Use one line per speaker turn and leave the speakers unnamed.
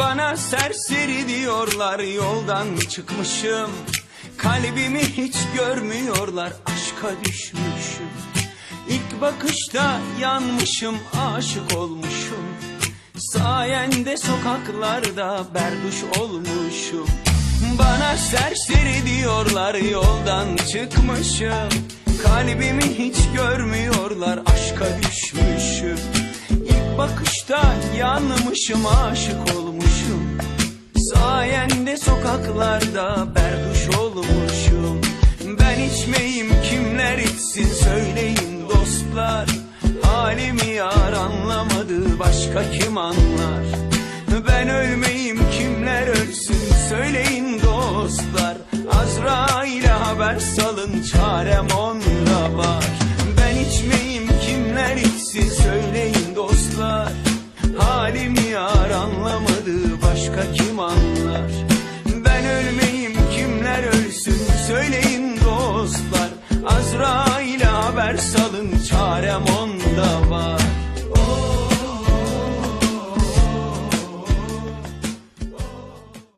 Bana serseri diyorlar. Yoldan çıkmışım Kalbimi hiç görmüyorlar. Aşka düşmüşüm İlk bakışta yanmışım. Aşık olmuşum Sayende sokaklarda berduş olmuşum. Bana serseri diyorlar yoldan çıkmışım. Kalbimi hiç görmüyorlar aşka düşmüşüm. İlk bakışta yanmışım aşık olmuşum Sayende sokaklarda berduş olmuşum. Ben içmeyim kimler içsin söyleyin dostlar. Halimi yar anlamadı başka kim anlar? Ben ölmeyim kimler ölsün söyleyin dostlar. Azrail'e haber salın çarem onda var. Ben içmeyim kimler içsin söyleyin dostlar. Halimi yar anlamadı başka kim anlar haber salın çarem onda var